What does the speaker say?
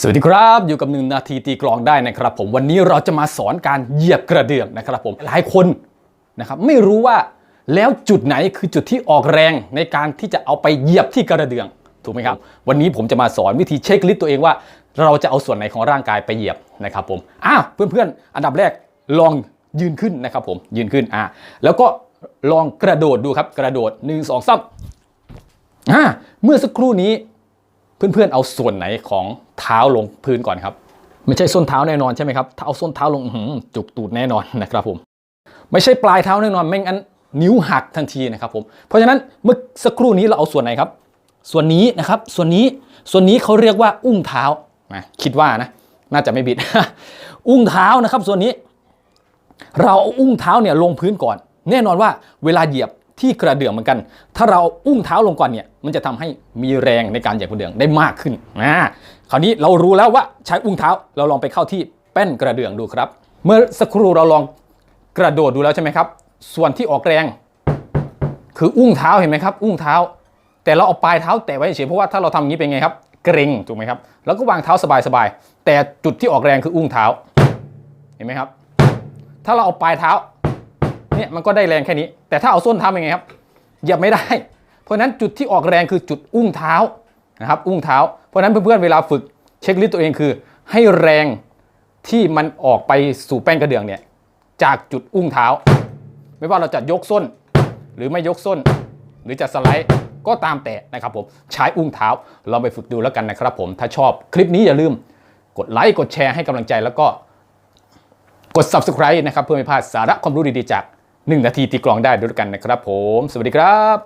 สวัสดีครับ อยู่กับหนึ่งนาทีตีกลองได้นะครับ ผมวันนี้เราจะมาสอนการเหยียบกระเดื่องนะครับ ผมหลายคนนะครับไม่รู้ว่าแล้วจุดไหนคือจุดที่ออกแรงในการที่จะเอาไปเหยียบที่กระเดื่องถูกไหมครับ วันนี้ผมจะมาสอนวิธีเช็คลิสต์ตัวเองว่า เราจะเอาส่วนไหนของร่างกายไปเหยียบนะครับผมอ้าวเพื่อนๆ อันดับแรกลองยืนขึ้นนะครับ ผมยืนขึ้นอ่าแล้วก็ลองกระโดดดูครับกระโดด1 2 3อ่าเมื่อสักครู่นี้ เพื่อนๆเอาส่วนไหนของเท้าลงพื้นก่อนครับ ไม่ใช่ส้นเท้าแน่นอนใช่ไหมครับถ้าเอาส้นเท้าลงหือจุกตูดแน่นอนนะครับผม ไม่ใช่ปลายเท้าแน่นอนไม่งั้นนิ้วหักทันทีนะครับผมเพราะฉะนั้นเมื่อสักครู่นี้เราเอาส่วนไหนครับ ส่วนนี้นะครับ ส่วนนี้ส่วนนี้เขาเรียกว่าอุ้งเท้านะคิดว่านะ น่าจะไม่บิด อุ้งเท้านะครับ ส่วนนี้ เราเอาอุ้งเท้าเนี่ยลงพื้นก่อน แน่นอนว่าเวลาเหยียบ ที่กระเดื่องเหมือนกัน ถ้าเราอุ้งเท้าลงก่อนเนี่ยมันจะทำให้มีแรงในการเหยียบกระเดื่องได้มากขึ้นนะคราวนี้เรารู้แล้วว่าใช้อุ้งเท้าเราลองไปเข้าที่แป้นกระเดื่องดูครับ เมื่อสักครู่เราลองกระโดดดูแล้วใช่ไหมครับ ส่วนที่ออกแรง คืออุ้งเท้าเห็นไหมครับ อุ้งเท้า แต่เราเอาปลายเท้าแตะไว้เฉยเพราะว่าถ้าเราทำอย่างนี้เป็นไงครับเกร็งถูกไหมครับ แล้วก็วางเท้าสบายๆแต่จุดที่ออกแรงคืออุ้งเท้า เห็นไหมครับ ถ้าเราเอาปลายเท้า เนี่ยมันก็ได้แรงแค่นี้ แต่ถ้าเอาส้นเท้าเป็นไงครับเหยียบไม่ได้ เพราะฉะนั้นจุดที่ออกแรงคือจุดอุ้งเท้านะครับอุ้งเท้า เพราะฉะนั้นเพื่อนๆเวลาฝึกเช็คลิสต์ตัวเองคือ ให้แรงที่มันออกไปสู่แป้นกระเดื่องเนี่ยจากจุดอุ้งเท้า ไม่ว่าเราจะยกส้น หรือไม่ยกส้น หรือจะสไลด์ก็ตามแต่นะครับผมใช้อุ้งเท้าลองไปฝึกดูแล้วกันนะครับผมถ้าชอบคลิปนี้อย่าลืมกดไลค์กดแชร์ให้กำลังใจแล้วก็กด subscribe นะครับเพื่อไม่พลาดสาระความรู้ดีๆจาก 1 นาทีตีกลองได้ด้วยกันนะครับผม สวัสดีครับ